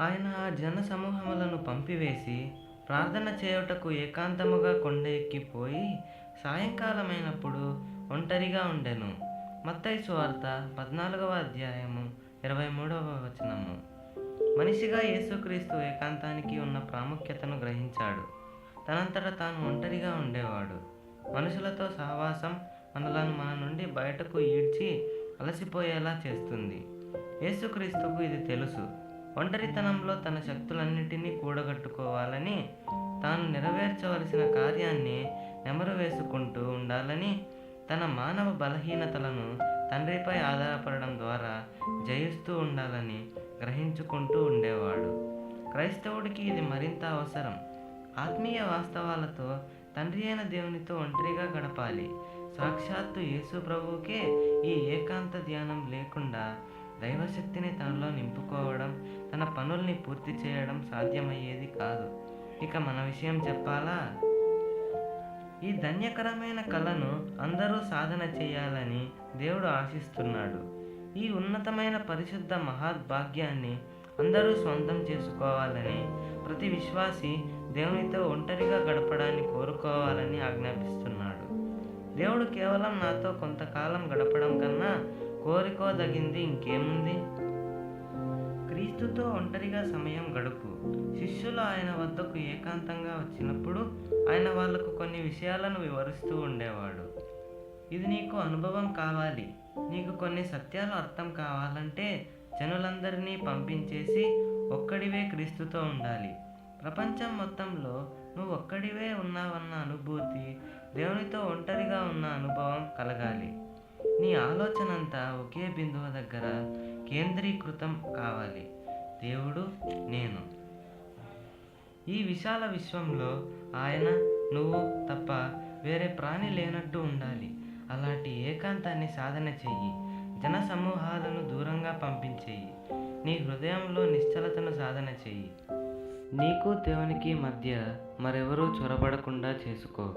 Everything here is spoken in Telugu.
ఆయన ఆ జన సమూహములను పంపివేసి ప్రార్థన చేయుటకు ఏకాంతముగా కొండ ఎక్కిపోయి సాయంకాలమైనప్పుడు ఒంటరిగా ఉండెను. మత్తయి సువార్త పద్నాలుగవ అధ్యాయము ఇరవై మూడవ వచనము. మనిషిగా యేసుక్రీస్తు ఏకాంతానికి ఉన్న ప్రాముఖ్యతను గ్రహించాడు. తనంతట తాను ఒంటరిగా ఉండేవాడు. మనుషులతో సహవాసం మనలను మన నుండి బయటకు ఈడ్చి అలసిపోయేలా చేస్తుంది. యేసుక్రీస్తుకు ఇది తెలుసు. ఒంటరితనంలో తన శక్తులన్నిటినీ కూడగట్టుకోవాలని తాను నెరవేర్చవలసిన కార్యాన్ని నెమరు వేసుకుంటూ ఉండాలని తన మానవ బలహీనతలను తండ్రిపై ఆధారపడడం ద్వారా జయిస్తూ ఉండాలని గ్రహించుకుంటూ ఉండేవాడు. క్రైస్తవుడికి ఇది మరింత అవసరం. ఆత్మీయ వాస్తవాలతో తండ్రి అయిన దేవునితో ఒంటరిగా గడపాలి. సాక్షాత్తు యేసు ప్రభువుకే ఈ ఏకాంత ధ్యానం లేకుండా దైవశక్తిని తనలో నింపుకోవడం తన పనుల్ని పూర్తి చేయడం సాధ్యమయ్యేది కాదు. ఇక మన విషయం చెప్పాలా? ఈ ధన్యకరమైన కళను అందరూ సాధన చేయాలని దేవుడు ఆశిస్తున్నాడు. ఈ ఉన్నతమైన పరిశుద్ధ మహాద్భాగ్యాన్ని అందరూ సొంతం చేసుకోవాలని ప్రతి విశ్వాసి దేవునితో ఒంటరిగా గడపడాన్ని కోరుకోవాలని ఆజ్ఞాపిస్తున్నాడు. దేవుడు కేవలం నాతో కొంతకాలం గడపడం కన్నా కోరుకోదగింది ఇంకేముంది? క్రీస్తుతో ఒంటరిగా సమయం గడుపు. శిష్యులు ఆయన వద్దకు ఏకాంతంగా వచ్చినప్పుడు ఆయన వాళ్ళకు కొన్ని విషయాలను వివరిస్తూ ఉండేవాడు. ఇది నీకు అనుభవం కావాలి. నీకు కొన్ని సత్యాలు అర్థం కావాలంటే జనులందరినీ పంపించేసి ఒక్కడివే క్రీస్తుతో ఉండాలి. ప్రపంచం మొత్తంలో నువ్వు ఒక్కడివే ఉన్నావన్న అనుభూతి దేవునితో ఒంటరిగా ఉన్న అనుభవం కలగాలి. నీ ఆలోచన అంతా ఒకే బిందువు దగ్గర కేంద్రీకృతం కావాలి. దేవుడు నేను. ఈ విశాల విశ్వంలో ఆయన నువ్వు తప్ప వేరే ప్రాణి లేనట్టు ఉండాలి. అలాంటి ఏకాంతాన్ని సాధన చెయ్యి. జన సమూహాలను దూరంగా పంపించేయి. నీ హృదయంలో నిశ్చలతను సాధన చెయ్యి. నీకు దేవునికి మధ్య మరెవరూ చొరబడకుండా చేసుకో.